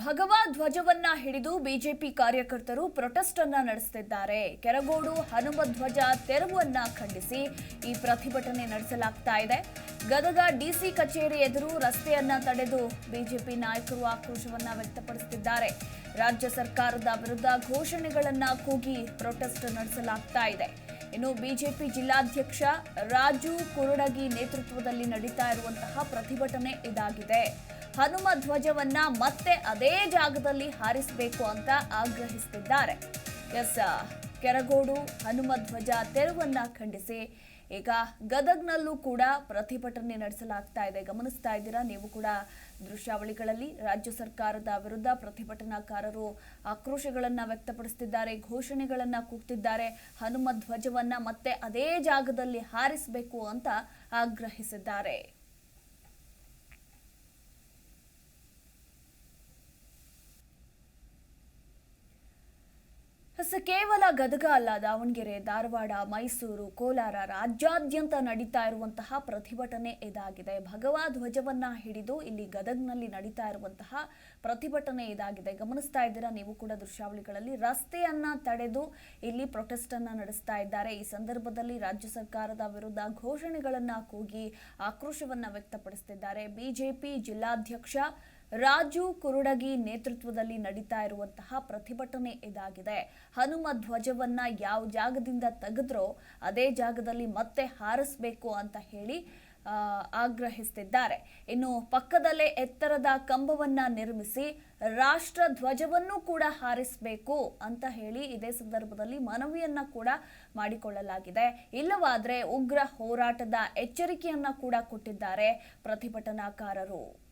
ಭಗವಾ ಧ್ವಜವನ್ನ ಹಿಡಿದು ಬಿಜೆಪಿ ಕಾರ್ಯಕರ್ತರು ಪ್ರೊಟೆಸ್ಟ್ ಅನ್ನ ನಡೆಸುತ್ತಿದ್ದಾರೆ ಕೆರಗೋಡು ಹನುಮ ಧ್ವಜ ತೆರವನ್ನ ಖಂಡಿಸಿ ಈ ಪ್ರತಿಭಟನೆ ನಡೆಸಲಾಗ್ತಾ ಇದೆ. ಗದಗ ಡಿಸಿ ಕಚೇರಿ ಎದುರು ರಸ್ತೆಯನ್ನ ತಡೆದು ಬಿಜೆಪಿ ನಾಯಕರು ಆಕ್ರೋಶವನ್ನ ವ್ಯಕ್ತಪಡಿಸುತ್ತಿದ್ದಾರೆ ರಾಜ್ಯ ಸರ್ಕಾರದ ವಿರುದ್ಧ ಘೋಷಣೆಗಳನ್ನ ಕೂಗಿ ಪ್ರೊಟೆಸ್ಟ್ ನಡೆಸಲಾಗ್ತಾ ಇದೆ. ಇನ್ನು ಬಿಜೆಪಿ ಜಿಲ್ಲಾಧ್ಯಕ್ಷ ರಾಜು ಕುರುಡಗಿ ನೇತೃತ್ವದಲ್ಲಿ ನಡೀತಾ ಇರುವಂತಹ ಪ್ರತಿಭಟನೆ ಇದಾಗಿದೆ. ಹನುಮ ಧ್ವಜವನ್ನ ಮತ್ತೆ ಅದೇ ಜಾಗದಲ್ಲಿ ಹಾರಿಸಬೇಕು ಅಂತ ಆಗ್ರಹಿಸುತ್ತಿದ್ದಾರೆ ಎಸ್ ಕೆರಗೋಡು ಹನುಮ ಧ್ವಜ ತೆರವನ್ನ ಖಂಡಿಸಿ ಈಗ ಗದಗ್ನಲ್ಲೂ ಕೂಡ ಪ್ರತಿಭಟನೆ ನಡೆಸಲಾಗ್ತಾ ಇದೆ. ಗಮನಿಸ್ತಾ ಇದ್ದೀರಾ? ನೀವು ಕೂಡ ದೃಶ್ಯಾವಳಿಗಳಲ್ಲಿ ರಾಜ್ಯ ಸರ್ಕಾರದ ವಿರುದ್ಧ ಪ್ರತಿಭಟನಾಕಾರರು ಆಕ್ರೋಶಗಳನ್ನು ವ್ಯಕ್ತಪಡಿಸುತ್ತಿದ್ದಾರೆ ಘೋಷಣೆಗಳನ್ನು ಕೂಗ್ತಿದ್ದಾರೆ. ಹನುಮ ಧ್ವಜವನ್ನ ಮತ್ತೆ ಅದೇ ಜಾಗದಲ್ಲಿ ಹಾರಿಸಬೇಕು ಅಂತ ಆಗ್ರಹಿಸಿದ್ದಾರೆ. ಎಸ್, ಕೇವಲ ಗದಗ ಅಲ್ಲ ದಾವಣಗೆರೆ ಧಾರವಾಡ ಮೈಸೂರು ಕೋಲಾರ ರಾಜ್ಯಾದ್ಯಂತ ನಡೀತಾ ಇರುವಂತಹ ಪ್ರತಿಭಟನೆ ಇದಾಗಿದೆ. ಭಗವಾ ಧ್ವಜವನ್ನ ಹಿಡಿದು ಇಲ್ಲಿ ಗದಗ್ನಲ್ಲಿ ನಡೀತಾ ಇರುವಂತಹ ಪ್ರತಿಭಟನೆ ಇದಾಗಿದೆ. ಗಮನಿಸ್ತಾ ಇದ್ದೀರಾ? ನೀವು ಕೂಡ ದೃಶ್ಯಾವಳಿಗಳಲ್ಲಿ ರಸ್ತೆಯನ್ನ ತಡೆದು ಇಲ್ಲಿ ಪ್ರೊಟೆಸ್ಟ್ ಅನ್ನ ನಡೆಸ್ತಾ ಇದ್ದಾರೆ. ಈ ಸಂದರ್ಭದಲ್ಲಿ ರಾಜ್ಯ ಸರ್ಕಾರದ ವಿರುದ್ಧ ಘೋಷಣೆಗಳನ್ನ ಕೂಗಿ ಆಕ್ರೋಶವನ್ನ ವ್ಯಕ್ತಪಡಿಸುತ್ತಿದ್ದಾರೆ ಬಿಜೆಪಿ ಜಿಲ್ಲಾಧ್ಯಕ್ಷ ರಾಜು ಕುರುಡಗಿ ನೇತೃತ್ವದಲ್ಲಿ ನಡೀತಾ ಇರುವಂತಹ ಪ್ರತಿಭಟನೆ ಇದಾಗಿದೆ. ಹನುಮ ಧ್ವಜವನ್ನ ಯಾವ ಜಾಗದಿಂದ ತೆಗೆದ್ರೋ ಅದೇ ಜಾಗದಲ್ಲಿ ಮತ್ತೆ ಹಾರಿಸಬೇಕು ಅಂತ ಹೇಳಿ ಆಗ್ರಹಿಸುತ್ತಿದ್ದಾರೆ ಇನ್ನು ಪಕ್ಕದಲ್ಲೇ ಎತ್ತರದ ಕಂಬವನ್ನ ನಿರ್ಮಿಸಿ ರಾಷ್ಟ್ರ ಧ್ವಜವನ್ನು ಕೂಡ ಹಾರಿಸಬೇಕು ಅಂತ ಹೇಳಿ ಇದೇ ಸಂದರ್ಭದಲ್ಲಿ ಮನವಿಯನ್ನ ಕೂಡ ಮಾಡಿಕೊಳ್ಳಲಾಗಿದೆ. ಇಲ್ಲವಾದ್ರೆ ಉಗ್ರ ಹೋರಾಟದ ಎಚ್ಚರಿಕೆಯನ್ನ ಕೂಡ ಕೊಟ್ಟಿದ್ದಾರೆ ಪ್ರತಿಭಟನಾಕಾರರು.